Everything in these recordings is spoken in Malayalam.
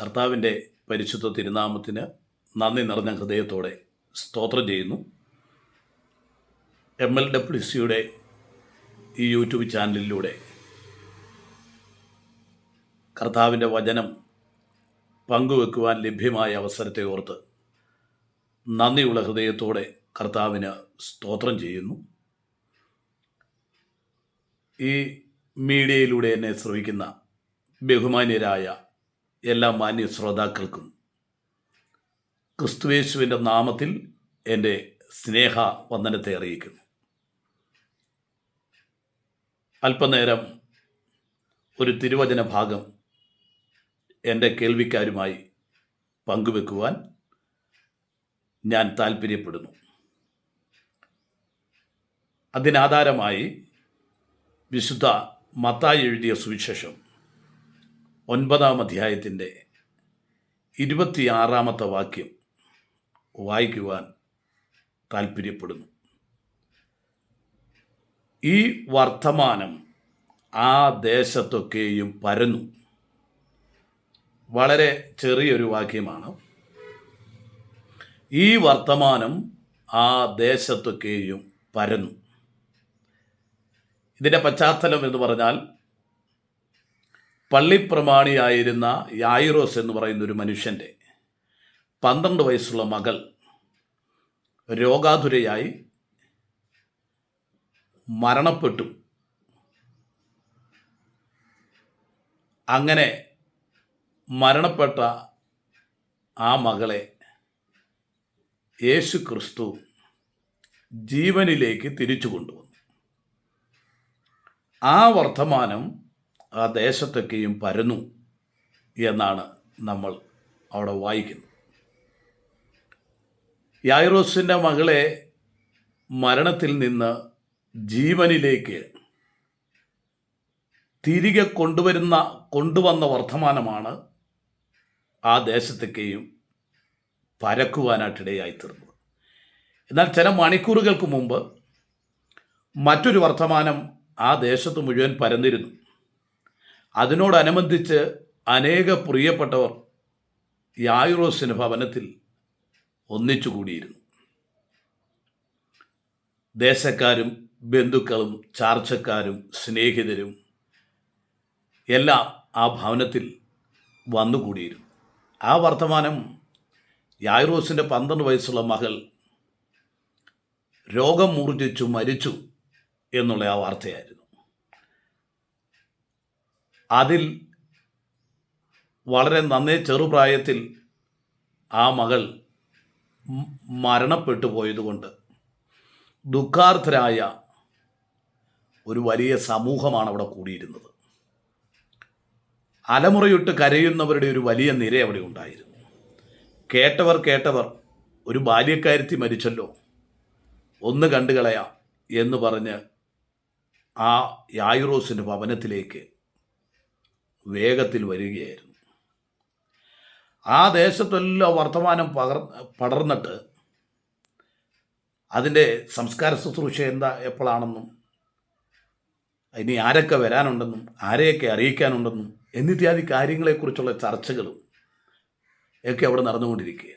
കർത്താവിന്റെ പരിശുദ്ധ തിരുനാമത്തിന് നന്ദി നിറഞ്ഞ ഹൃദയത്തോടെ സ്തോത്രം ചെയ്യുന്നു. എം എൽ ഡബ്ല്യു സിയുടെ ഈ യൂട്യൂബ് ചാനലിലൂടെ കർത്താവിന്റെ വചനം പങ്കുവെക്കുവാൻ ലഭ്യമായ അവസരത്തെ ഓർത്ത് നന്ദിയുള്ള ഹൃദയത്തോടെ കർത്താവിന് സ്തോത്രം ചെയ്യുന്നു. ഈ മീഡിയയിലൂടെ എന്നെ ശ്രവിക്കുന്ന ബഹുമാന്യരായ എല്ലാ മാന്യ ശ്രോതാക്കൾക്കും ക്രിസ്തുവേശുവിന്റെ നാമത്തിൽ എന്റെ സ്നേഹ വന്ദനത്തെ അറിയിക്കുന്നു. അല്പനേരം ഒരു തിരുവചന ഭാഗം എന്റെ കേൾവിക്കാരുമായി പങ്കുവെക്കുവാൻ ഞാൻ താല്പര്യപ്പെടുന്നു അതിനാധാരമായി വിശുദ്ധ മത്തായി എഴുതിയ സുവിശേഷം ഒൻപതാം അധ്യായത്തിന്റെ ഇരുപത്തിയാറാമത്തെ വാക്യം വായിക്കുവാൻ താല്പര്യപ്പെടുന്നു ഈ വർത്തമാനം ആ ദേശത്തൊക്കെയും പരന്നു. വളരെ ചെറിയൊരു വാക്യമാണ്. ഈ വർത്തമാനം ആ ദേശത്തൊക്കെയും പരന്നു. ഇതിന്റെ പശ്ചാത്തലം എന്ന് പറഞ്ഞാൽ പള്ളിപ്രമാണിയായിരുന്ന യായിറോസ് എന്ന് പറയുന്ന ഒരു മനുഷ്യന്റെ പന്ത്രണ്ട് വയസ്സുള്ള മകൾ രോഗാതുരയായി മരണപ്പെട്ടു. അങ്ങനെ മരണപ്പെട്ട ആ മകളെ യേശു ക്രിസ്തു ജീവനിലേക്ക് തിരിച്ചു കൊണ്ടുവന്നു. ആ വർത്തമാനം ആ ദേശത്തൊക്കെയും പരന്നു എന്നാണ് നമ്മൾ അവിടെ വായിക്കുന്നത്. യായിറോസിന്റെ മകളെ മരണത്തിൽ നിന്ന് ജീവനിലേക്ക് തിരികെ കൊണ്ടുവരുന്ന കൊണ്ടുവന്ന വർത്തമാനമാണ് ആ ദേശത്തൊക്കെയും പരക്കുവാനായിട്ടിടയായി തീർന്നത് എന്നാൽ ചില മണിക്കൂറുകൾക്ക് മുമ്പ് മറ്റൊരു വർത്തമാനം ആ ദേശത്ത് മുഴുവൻ പരന്നിരുന്നു. അതിനോടനുബന്ധിച്ച് അനേക പ്രിയപ്പെട്ടവർ യായുറോസിന് ഭവനത്തിൽ ഒന്നിച്ചുകൂടിയിരുന്നു ദേശക്കാരും ബന്ധുക്കളും ചാർച്ചക്കാരും സ്നേഹിതരും എല്ലാം ആ ഭവനത്തിൽ വന്നുകൂടിയിരുന്നു ആ വർത്തമാനം യായ്റോസിന്റെ പന്ത്രണ്ട് വയസ്സുള്ള മകൾ രോഗം മൂർജിച്ചു മരിച്ചു എന്നുള്ള ആ വാർത്തയായിരുന്നു. അതിൽ വളരെ നന്നേ ചെറുപ്രായത്തിൽ ആ മകൾ മരണപ്പെട്ടു പോയതുകൊണ്ട് ദുഃഖാർത്ഥരായ ഒരു വലിയ സമൂഹമാണ് അവിടെ കൂടിയിരുന്നത്. അലമുറയിട്ട് കരയുന്നവരുടെ ഒരു വലിയ നിര അവിടെ ഉണ്ടായിരുന്നു. കേട്ടവർ കേട്ടവർ ഒരു ബാല്യക്കാരത്തി മരിച്ചല്ലോ ഒന്ന് കണ്ടുകളയാം എന്ന് പറഞ്ഞ് ആ യായുറോസിന്റെ ഭവനത്തിലേക്ക് വേഗത്തിൽ വരികയായിരുന്നു. ആ ദേശത്തെല്ലാം വർത്തമാനം പകർ പടർന്നിട്ട് അതിന്റെ സംസ്കാര ശുശ്രൂഷ എന്താ എപ്പോഴാണെന്നും ഇനി ആരൊക്കെ വരാനുണ്ടെന്നും ആരെയൊക്കെ അറിയിക്കാനുണ്ടെന്നും എന്നിത്യാദി കാര്യങ്ങളെക്കുറിച്ചുള്ള ചർച്ചകളും ഒക്കെ അവിടെ നടന്നുകൊണ്ടിരിക്കുക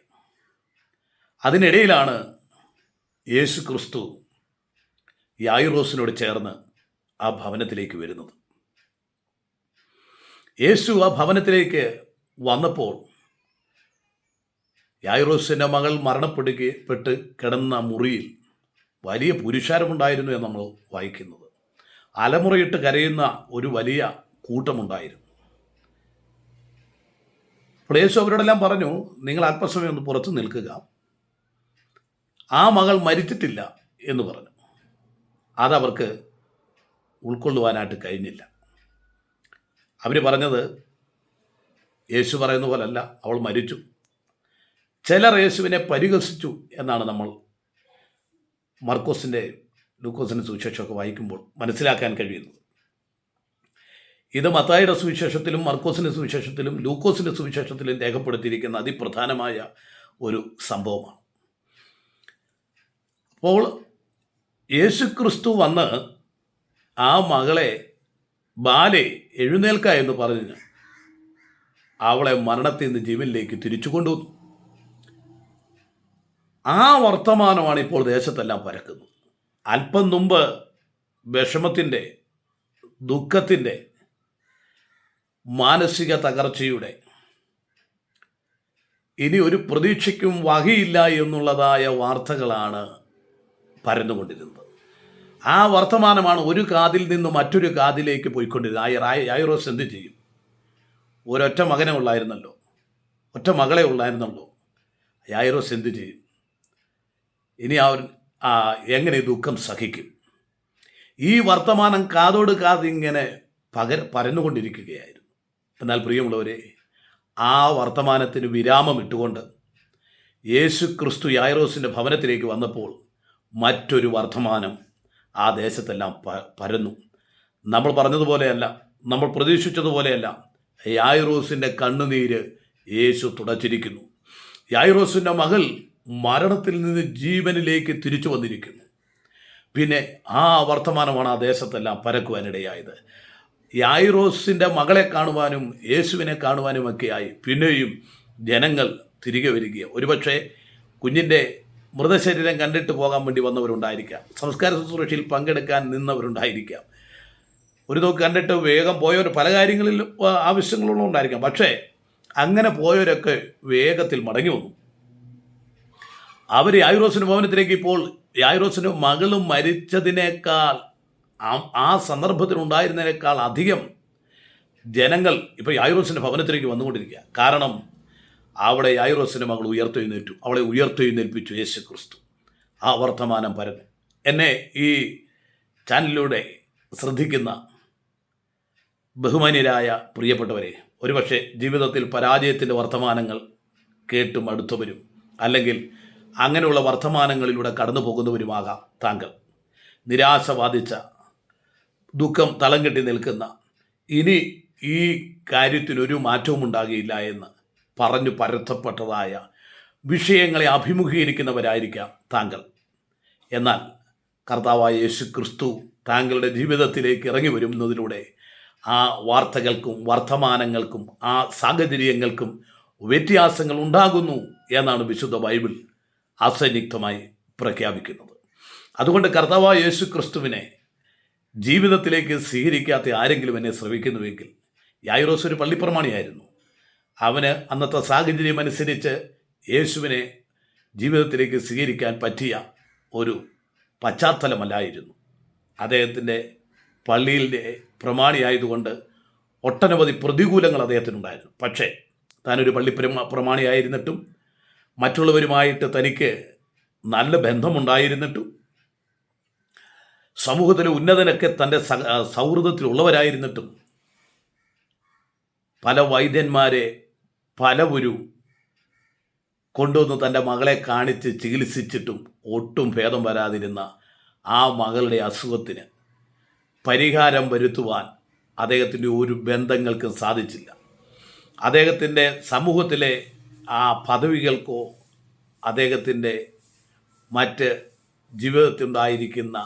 അതിനിടയിലാണ് യേശു ക്രിസ്തു യായുറോസിനോട് ചേർന്ന് ആ ഭവനത്തിലേക്ക് വരുന്നത്. യേശു ആ ഭവനത്തിലേക്ക് വന്നപ്പോൾ യായുറോസിന്റെ മകൾ മരണപ്പെടുക പെട്ട് കിടന്ന മുറിയിൽ വലിയ പുരുഷാരമുണ്ടായിരുന്നു എന്ന് നമ്മൾ വായിക്കുന്നത്. അലമുറയിട്ട് കരയുന്ന ഒരു വലിയ കൂട്ടമുണ്ടായിരുന്നു. അപ്പോൾ യേശു അവരോടെല്ലാം പറഞ്ഞു നിങ്ങൾ അല്പസമയം ഒന്ന് പുറത്ത് നിൽക്കുക. ആ മകൾ മരിച്ചിട്ടില്ല എന്ന് പറഞ്ഞു. അതവർക്ക് ഉൾക്കൊള്ളുവാനായിട്ട് കഴിഞ്ഞില്ല. അവർ പറഞ്ഞത് യേശു പറയുന്ന പോലല്ല അവൾ മരിച്ചു. ചിലർ യേശുവിനെ പരിഹസിച്ചു എന്നാണ് നമ്മൾ മർക്കോസിന്റെ ലൂക്കോസിന്റെ സുവിശേഷമൊക്കെ വായിക്കുമ്പോൾ മനസ്സിലാക്കാൻ കഴിയുന്നത്. ഇത് മത്തായിയുടെ സുവിശേഷത്തിലും മർക്കോസിന്റെ സുവിശേഷത്തിലും ലൂക്കോസിന്റെ സുവിശേഷത്തിലും രേഖപ്പെടുത്തിയിരിക്കുന്ന അതിപ്രധാനമായ ഒരു സംഭവമാണ്. അപ്പോൾ യേശുക്രിസ്തു വന്ന് ആ മകളെ ബാലെ എഴുന്നേൽക്ക എന്ന് പറഞ്ഞ് അവളെ മരണത്തിൽ നിന്ന് ജീവനിലേക്ക് തിരിച്ചു കൊണ്ടുവന്നു. ആ വർത്തമാനമാണ് ഇപ്പോൾ ദേശത്തെല്ലാം പരക്കുന്നത്. അല്പം മുമ്പ് വിഷമത്തിന്റെ ദുഃഖത്തിന്റെ മാനസിക തകർച്ചയുടെ ഇനി ഒരു പ്രതീക്ഷയ്ക്കും വകയില്ല എന്നുള്ളതായ വാർത്തകളാണ് പരന്നുകൊണ്ടിരുന്നത്. ആ വർത്തമാനമാണ് ഒരു കാതിൽ നിന്ന് മറ്റൊരു കാതിലേക്ക് പോയിക്കൊണ്ടിരുന്നത്. ആ ആയുറോസ് എന്ത് ചെയ്യും? ഒരൊറ്റ മകനെ ഉള്ളായിരുന്നല്ലോ. ഒറ്റ മകളെ ഉള്ളായിരുന്നല്ലോ. യായിറോസ് എന്ത് ചെയ്യും? ഇനി അവർ എങ്ങനെ ദുഃഖം സഹിക്കും? ഈ വർത്തമാനം കാതോട് കാതിങ്ങനെ പകര പരന്നുകൊണ്ടിരിക്കുകയായിരുന്നു. എന്നാൽ പ്രിയമുള്ളവരെ ആ വർത്തമാനത്തിന് വിരാമം ഇട്ടുകൊണ്ട് യേശു ക്രിസ്തു യായറോസിന്റെ ഭവനത്തിലേക്ക് വന്നപ്പോൾ മറ്റൊരു വർത്തമാനം ആ ദേശത്തെല്ലാം പരന്നു. നമ്മൾ പറഞ്ഞതുപോലെയല്ല നമ്മൾ പ്രതീക്ഷിച്ചതുപോലെയല്ല യായിറോസിന്റെ കണ്ണുനീര് യേശു തുടച്ചിരിക്കുന്നു. യായിറോസിന്റെ മകൾ മരണത്തിൽ നിന്ന് ജീവനിലേക്ക് തിരിച്ചു വന്നിരിക്കുന്നു. പിന്നെ ആ വർത്തമാനമാണ് ആ ദേശത്തെല്ലാം പരക്കുവാനിടയായത്. യായിറോസിന്റെ മകളെ കാണുവാനും യേശുവിനെ കാണുവാനുമൊക്കെയായി. പിന്നെയും ജനങ്ങൾ തിരികെ വരികയാണ്. ഒരുപക്ഷെ കുഞ്ഞിന്റെ മൃതശരീരം കണ്ടിട്ട് പോകാൻ വേണ്ടി വന്നവരുണ്ടായിരിക്കാം. സംസ്കാര ശുശ്രൂഷയിൽ പങ്കെടുക്കാൻ നിന്നവരുണ്ടായിരിക്കാം. ഒരു നോക്ക് കണ്ടിട്ട് വേഗം പോയവർ പല കാര്യങ്ങളിലും ആവശ്യങ്ങളുണ്ടായിരിക്കാം പക്ഷേ അങ്ങനെ പോയവരൊക്കെ വേഗത്തിൽ മടങ്ങി വന്നു. അവർ യായുറോസിന് ഭവനത്തിലേക്ക് ഇപ്പോൾ യായുറോസിന് മകളും മരിച്ചതിനേക്കാൾ ആ സന്ദർഭത്തിലുണ്ടായിരുന്നതിനേക്കാൾ അധികം ജനങ്ങൾ ഇപ്പോൾ യായുറോസിന്റെ ഭവനത്തിലേക്ക് വന്നുകൊണ്ടിരിക്കുക. കാരണം അവിടെ യായുറോസിന്റെ മകൾ ഉയർത്തെഴുന്നേറ്റു. അവളെ ഉയർത്തെഴുന്നേൽപ്പിച്ചു യേശു ക്രിസ്തു ആ വർത്തമാനം പരന്ന്. എന്നെ ഈ ചാനലിലൂടെ ശ്രദ്ധിക്കുന്ന ബഹുമാന്യരായ പ്രിയപ്പെട്ടവരെ ഒരുപക്ഷെ ജീവിതത്തിൽ പരാജയത്തിന്റെ വർത്തമാനങ്ങൾ കേട്ടും അടുത്തവരും അല്ലെങ്കിൽ അങ്ങനെയുള്ള വർത്തമാനങ്ങളിലൂടെ കടന്നു പോകുന്നവരുമാകാം താങ്കൾ. നിരാശ ബാധിച്ച ദുഃഖം തളം കെട്ടി നിൽക്കുന്ന ഇനി ഈ കാര്യത്തിനൊരു മാറ്റവും ഉണ്ടാകില്ല എന്ന് പറഞ്ഞു പരത്തപ്പെട്ടതായ വിഷയങ്ങളെ അഭിമുഖീകരിക്കുന്നവരായിരിക്കാം താങ്കൾ. എന്നാൽ കർത്താവായ യേശു ക്രിസ്തു താങ്കളുടെ ജീവിതത്തിലേക്ക് ഇറങ്ങി വരുന്നതിലൂടെ ആ വാർത്തകൾക്കും വർത്തമാനങ്ങൾക്കും ആ സാഹചര്യങ്ങൾക്കും വ്യത്യാസങ്ങൾ ഉണ്ടാകുന്നു എന്നാണ് വിശുദ്ധ ബൈബിൾ അസന്നിഗ്ധമായി പ്രഖ്യാപിക്കുന്നത്. അതുകൊണ്ട് കർത്താവായ യേശു ക്രിസ്തുവിനെ ജീവിതത്തിലേക്ക് സ്വീകരിക്കാത്ത ആരെങ്കിലും എന്നെ ശ്രമിക്കുന്നുവെങ്കിൽ യായിറോസ് ഒരു പള്ളിപ്രമാണിയായിരുന്നു. അവന് അന്നത്തെ സാഹചര്യം അനുസരിച്ച് യേശുവിനെ ജീവിതത്തിലേക്ക് സ്വീകരിക്കാൻ പറ്റിയ ഒരു പശ്ചാത്തലമല്ലായിരുന്നു. അദ്ദേഹത്തിന്റെ പള്ളിയിലെ പ്രമാണിയായതുകൊണ്ട് ഒട്ടനവധി പ്രതികൂലങ്ങൾ അദ്ദേഹത്തിനുണ്ടായിരുന്നു. പക്ഷേ താനൊരു പള്ളി പ്രമാ പ്രമാണിയായിരുന്നിട്ടും മറ്റുള്ളവരുമായിട്ട് തനിക്ക് നല്ല ബന്ധമുണ്ടായിരുന്നിട്ടും സമൂഹത്തിലെ ഉന്നതനൊക്കെ തന്റെ സൗഹൃദത്തിലുള്ളവരായിരുന്നിട്ടും പല വൈദ്യന്മാരെ പലവരും കൊണ്ടുവന്ന് തന്റെ മകളെ കാണിച്ച് ചികിത്സിച്ചിട്ടും ഒട്ടും ഭേദം വരാതിരുന്ന ആ മകളുടെ അസുഖത്തിന് പരിഹാരം വരുത്തുവാൻ അദ്ദേഹത്തിന്റെ ഒരു ബന്ധങ്ങൾക്കും സാധിച്ചില്ല. അദ്ദേഹത്തിന്റെ സമൂഹത്തിലെ ആ പദവികൾക്കോ അദ്ദേഹത്തിന്റെ മറ്റ് ജീവിതത്തിലുണ്ടായിരിക്കുന്ന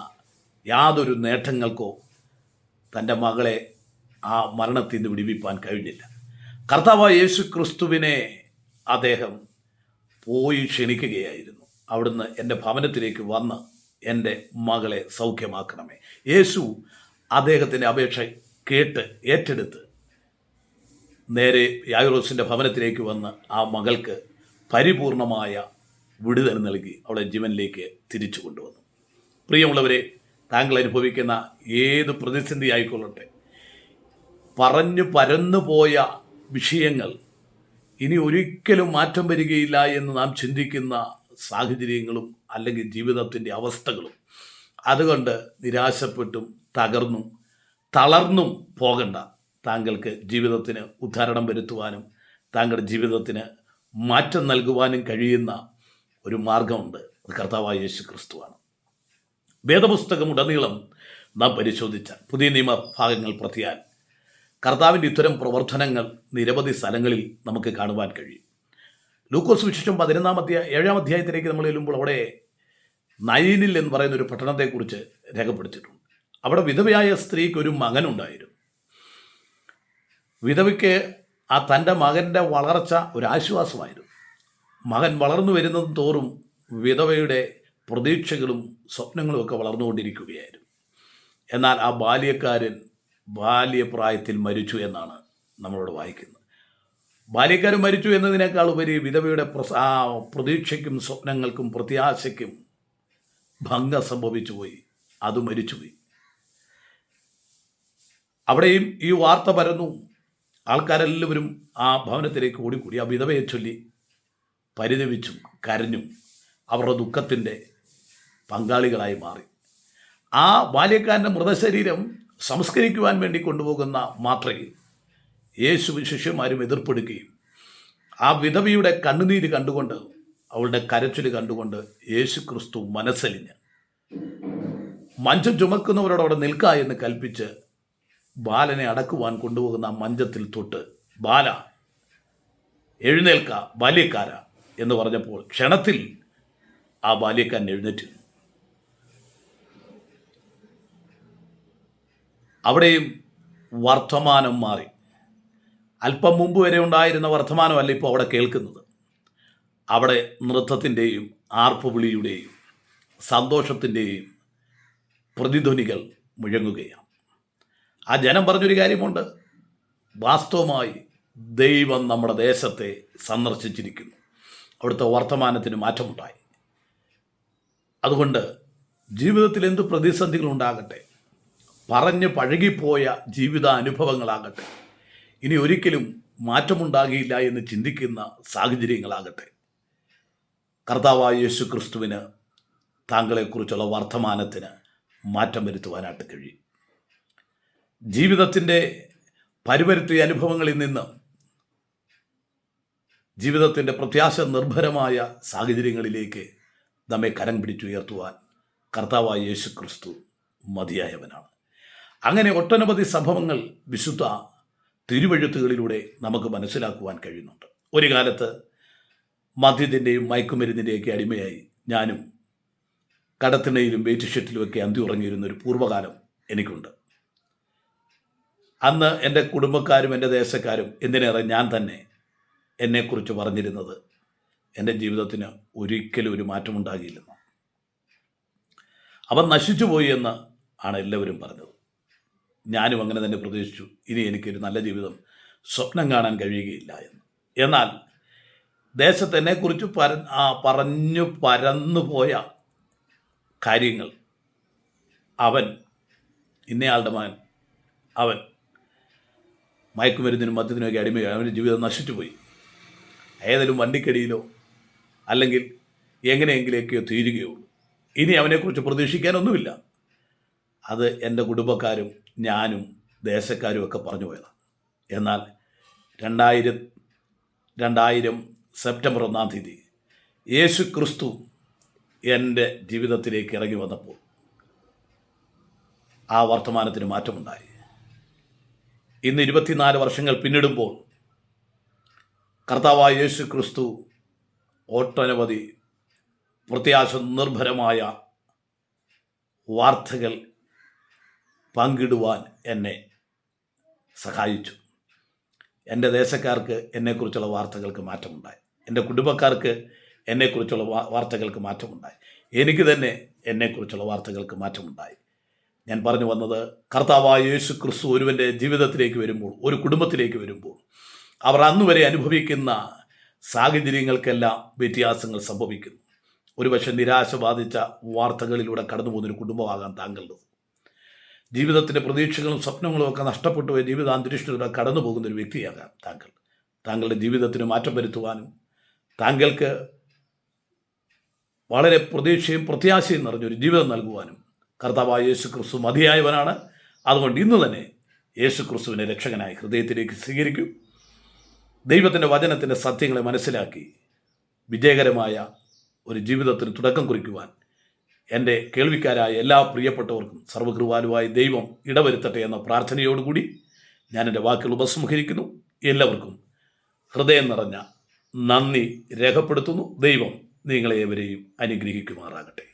യാതൊരു നേട്ടങ്ങൾക്കോ തന്റെ മകളെ ആ മരണത്തിൽ നിന്ന് വിടിവിപ്പാൻ കഴിഞ്ഞില്ല. കർത്താവായ യേശു ക്രിസ്തുവിനെ അദ്ദേഹം പോയി ക്ഷണിക്കുകയായിരുന്നു. അവിടുന്ന് എന്റെ ഭവനത്തിലേക്ക് വന്ന് എന്റെ മകളെ സൗഖ്യമാക്കണമേ. യേശു അദ്ദേഹത്തിന്റെ അപേക്ഷ കേട്ട് ഏറ്റെടുത്ത് നേരെ യായുറോസിന്റെ ഭവനത്തിലേക്ക് വന്ന് ആ മകൾക്ക് പരിപൂർണമായ വിടുതൽ നൽകി അവളെ ജീവനിലേക്ക് തിരിച്ചു കൊണ്ടുവന്നു. പ്രിയമുള്ളവരെ താങ്കൾ അനുഭവിക്കുന്ന ഏത് പ്രതിസന്ധി ആയിക്കൊള്ളട്ടെ പറഞ്ഞു പരന്നു പോയ വിഷയങ്ങൾ ഇനി ഒരിക്കലും മാറ്റം വരികയില്ല എന്ന് നാം ചിന്തിക്കുന്ന സാഹചര്യങ്ങളും അല്ലെങ്കിൽ ജീവിതത്തിന്റെ അവസ്ഥകളും അതുകൊണ്ട് നിരാശപ്പെട്ടും തകർന്നും തളർന്നും പോകണ്ട. താങ്കൾക്ക് ജീവിതത്തിന് ഉദ്ധാരണം വരുത്തുവാനും താങ്കളുടെ ജീവിതത്തിന് മാറ്റം നൽകുവാനും കഴിയുന്ന ഒരു മാർഗമുണ്ട്. അത് കർത്താവായ യേശു ക്രിസ്തുവാണ് വേദപുസ്തകം ഉടനീളം നാം പരിശോധിച്ച പുതിയ നിയമ ഭാഗങ്ങൾ പ്രതിയാൽ കർത്താവിന്റെ ഇത്തരം പ്രവർത്തനങ്ങൾ നിരവധി സ്ഥലങ്ങളിൽ നമുക്ക് കാണുവാൻ കഴിയും. ലൂക്കോസ് വിശേഷം പതിനൊന്നാം അധ്യായ ഏഴാം അധ്യായത്തിലേക്ക് നമ്മൾ ചെല്ലുമ്പോൾ അവിടെ നൈനിൽ എന്ന് പറയുന്ന ഒരു പട്ടണത്തെക്കുറിച്ച് രേഖപ്പെടുത്തിയിട്ടുണ്ട്. അവിടെ വിധവയായ സ്ത്രീക്ക് ഒരു മകനുണ്ടായിരുന്നു. വിധവയ്ക്ക് ആ തന്റെ മകന്റെ വളർച്ച ഒരു ആശ്വാസമായിരുന്നു. മകൻ വളർന്നു വരുന്നതും തോറും വിധവയുടെ പ്രതീക്ഷകളും സ്വപ്നങ്ങളും ഒക്കെ വളർന്നുകൊണ്ടിരിക്കുകയായിരുന്നു. എന്നാൽ ആ ബാല്യക്കാരൻ ബാല്യപ്രായത്തിൽ മരിച്ചു എന്നാണ് നമ്മളോട് വായിക്കുന്നത്. ബാല്യക്കാർ മരിച്ചു എന്നതിനേക്കാൾ ഉപരി വിധവയുടെ പ്രസാ പ്രതീക്ഷയ്ക്കും സ്വപ്നങ്ങൾക്കും പ്രത്യാശയ്ക്കും ഭംഗം സംഭവിച്ചു പോയി. അത് മരിച്ചുപോയി അവിടെയും ഈ വാർത്ത പരന്നു. ആൾക്കാരെല്ലാവരും ആ ഭവനത്തിലേക്ക് ഓടിക്കൂടി. ആ വിധവയെ ചൊല്ലി പരിതപിച്ചും കരഞ്ഞു അവരുടെ ദുഃഖത്തിന്റെ പങ്കാളികളായി മാറി. ആ ബാല്യക്കാരന്റെ മൃതശരീരം സംസ്കരിക്കുവാൻ വേണ്ടി കൊണ്ടുപോകുന്ന മാത്രയിൽ യേശു ശിഷ്യന്മാരും എതിർപ്പെടുകയും ആ വിധവിയുടെ കണ്ണുനീര് കണ്ടുകൊണ്ട് അവളുടെ കരച്ചിൽ കണ്ടുകൊണ്ട് യേശു ക്രിസ്തു മനസ്സലിഞ്ഞ്. മഞ്ചം ചുമക്കുന്നവരോട് അവിടെ നിൽക്ക എന്ന് കൽപ്പിച്ച് ബാലനെ അടക്കുവാൻ കൊണ്ടുപോകുന്ന മഞ്ചത്തിൽ തൊട്ട് ബാല എഴുന്നേൽക്ക ബാല്യക്കാര എന്ന് പറഞ്ഞപ്പോൾ ക്ഷണത്തിൽ ആ ബാല്യക്കാരൻ എഴുന്നേറ്റ്. അവിടെയും വർത്തമാനം മാറി. അല്പം മുമ്പ് വരെ ഉണ്ടായിരുന്ന വർത്തമാനമല്ല ഇപ്പോൾ അവിടെ കേൾക്കുന്നത്. അവിടെ നൃത്തത്തിന്റെയും ആർപ്പുവിളിയുടെയും സന്തോഷത്തിന്റെയും പ്രതിധ്വനികൾ മുഴങ്ങുകയാണ്. ആ ജനം പറഞ്ഞൊരു കാര്യമുണ്ട്. വാസ്തവമായി ദൈവം നമ്മുടെ ദേശത്തെ സന്ദർശിച്ചിരിക്കുന്നു. അവിടുത്തെ വർത്തമാനത്തിന് മാറ്റമുണ്ടായി. അതുകൊണ്ട് ജീവിതത്തിൽ എന്ത് പ്രതിസന്ധികളുണ്ടാകട്ടെ പറഞ്ഞ് പഴകിപ്പോയ ജീവിതാനുഭവങ്ങളാകട്ടെ. ഇനി ഒരിക്കലും മാറ്റമുണ്ടാകില്ല എന്ന് ചിന്തിക്കുന്ന സാഹചര്യങ്ങളാകട്ടെ. കർത്താവായ യേശു ക്രിസ്തുവിന് താങ്കളെക്കുറിച്ചുള്ള വർത്തമാനത്തിന് മാറ്റം വരുത്തുവാനായിട്ട് കഴിയും. ജീവിതത്തിന്റെ പരിവരുത്തിയ അനുഭവങ്ങളിൽ നിന്ന് ജീവിതത്തിന്റെ പ്രത്യാശ നിർഭരമായ സാഹചര്യങ്ങളിലേക്ക് നമ്മെ കരം പിടിച്ചുയർത്തുവാൻ കർത്താവായ യേശു ക്രിസ്തു മതിയായവനാണ്. അങ്ങനെ ഒട്ടനവധി സംഭവങ്ങൾ വിശുദ്ധ തിരുവഴുത്തുകളിലൂടെ നമുക്ക് മനസ്സിലാക്കുവാൻ കഴിയുന്നുണ്ട്. ഒരു കാലത്ത് മദ്യത്തിന്റെയും മയക്കുമരുന്നിന്റെയൊക്കെ അടിമയായി ഞാനും കടത്തിണയിലും വെയിറ്റ് ഷെറ്റിലുമൊക്കെ അന്തി ഉറങ്ങിയിരുന്ന ഒരു പൂർവകാലം എനിക്കുണ്ട്. അന്ന് എന്റെ കുടുംബക്കാരും എന്റെ ദേശക്കാരും എന്തിനേറെ ഞാൻ തന്നെ എന്നെക്കുറിച്ച് പറഞ്ഞിരുന്നത് എന്റെ ജീവിതത്തിന് ഒരിക്കലും ഒരു മാറ്റമുണ്ടാകില്ലെന്ന് അവൻ നശിച്ചുപോയി എന്ന് ആണ് എല്ലാവരും പറഞ്ഞത്. ഞാനും അങ്ങനെ തന്നെ പ്രതീക്ഷിച്ചു. ഇനി എനിക്കൊരു നല്ല ജീവിതം സ്വപ്നം കാണാൻ കഴിയുകയില്ല എന്ന്. എന്നാൽ ദേശത്ത് കുറിച്ച് പര പറഞ്ഞു പരന്നു പോയ കാര്യങ്ങൾ. അവൻ ഇന്നയാളുടെ മകൻ അവൻ മയക്കുമരുന്നിനും മദ്യത്തിനുമൊക്കെ അടിമയായി. അവന്റെ ജീവിതം നശിച്ചുപോയി. ഏതെങ്കിലും വണ്ടിക്കടിയിലോ അല്ലെങ്കിൽ എങ്ങനെയെങ്കിലേക്കോ തീരുകയുള്ളൂ. ഇനി അവനെക്കുറിച്ച് പ്രതീക്ഷിക്കാനൊന്നുമില്ല. അത് എന്റെ കുടുംബക്കാരും ഞാനും ദേശക്കാരും ഒക്കെ പറഞ്ഞു പോയതാണ്. എന്നാൽ രണ്ടായിരം രണ്ടായിരം സെപ്റ്റംബർ ഒന്നാം തീയതി യേശു ക്രിസ്തു എന്റെ ജീവിതത്തിലേക്ക് ഇറങ്ങി വന്നപ്പോൾ ആ വർത്തമാനത്തിന് മാറ്റമുണ്ടായി. ഇന്ന് ഇരുപത്തിനാല് വർഷങ്ങൾ പിന്നിടുമ്പോൾ കർത്താവായ യേശു ക്രിസ്തു ഒട്ടനവധി പ്രത്യാശ നിർഭരമായ വാർത്തകൾ പങ്കിടുവാൻ എന്നെ സഹായിച്ചു. എന്റെ ദേശക്കാർക്ക് എന്നെക്കുറിച്ചുള്ള വാർത്തകൾക്ക് മാറ്റമുണ്ടായി. എന്റെ കുടുംബക്കാർക്ക് എന്നെക്കുറിച്ചുള്ള വാർത്തകൾക്ക് മാറ്റമുണ്ടായി. എനിക്ക് തന്നെ എന്നെക്കുറിച്ചുള്ള വാർത്തകൾക്ക് മാറ്റമുണ്ടായി. ഞാൻ പറഞ്ഞു വന്നത് കർത്താവായ യേശു ക്രിസ്തു ഒരുവന്റെ ജീവിതത്തിലേക്ക് വരുമ്പോൾ ഒരു കുടുംബത്തിലേക്ക് വരുമ്പോൾ അവർ അന്ന് വരെ അനുഭവിക്കുന്ന സാഹചര്യങ്ങൾക്കെല്ലാം വ്യത്യാസങ്ങൾ സംഭവിക്കുന്നു. ഒരുപക്ഷെ നിരാശ ബാധിച്ച വാർത്തകളിലൂടെ കടന്നു പോകുന്നൊരു കുടുംബമാകാൻ താങ്കളുടെ ജീവിതത്തിന്റെ പ്രതീക്ഷകളും സ്വപ്നങ്ങളും ഒക്കെ നഷ്ടപ്പെട്ടു പോയ ജീവിതാന്തരീക്ഷത്തിലൂടെ കടന്നു പോകുന്ന ഒരു വ്യക്തിയാകാം താങ്കൾ. താങ്കളുടെ ജീവിതത്തിന് മാറ്റം വരുത്തുവാനും താങ്കൾക്ക് വളരെ പ്രതീക്ഷയും പ്രത്യാശയും നിറഞ്ഞൊരു ജീവിതം നൽകുവാനും കർത്താവായ യേശു ക്രിസ്തു മതിയായവനാണ്. അതുകൊണ്ട് ഇന്ന് തന്നെ യേശു ക്രിസ്തുവിനെ രക്ഷകനായി ഹൃദയത്തിലേക്ക് സ്വീകരിക്കൂ. ദൈവത്തിന്റെ വചനത്തിന്റെ സത്യങ്ങളെ മനസ്സിലാക്കി വിജയകരമായ ഒരു ജീവിതത്തിന് തുടക്കം കുറിക്കുവാൻ എന്റെ കേൾവിക്കാരായ എല്ലാ പ്രിയപ്പെട്ടവർക്കും സർവകൃപാലുവായ ദൈവം ഇടവരുത്തട്ടെ എന്ന പ്രാർത്ഥനയോടുകൂടി ഞാൻ എന്റെ വാക്കുകൾ ഉപസംഹരിക്കുന്നു. എല്ലാവർക്കും ഹൃദയം നിറഞ്ഞ നന്ദി രേഖപ്പെടുത്തുന്നു. ദൈവം നിങ്ങളെ ഏവരെയും അനുഗ്രഹിക്കുമാറാകട്ടെ.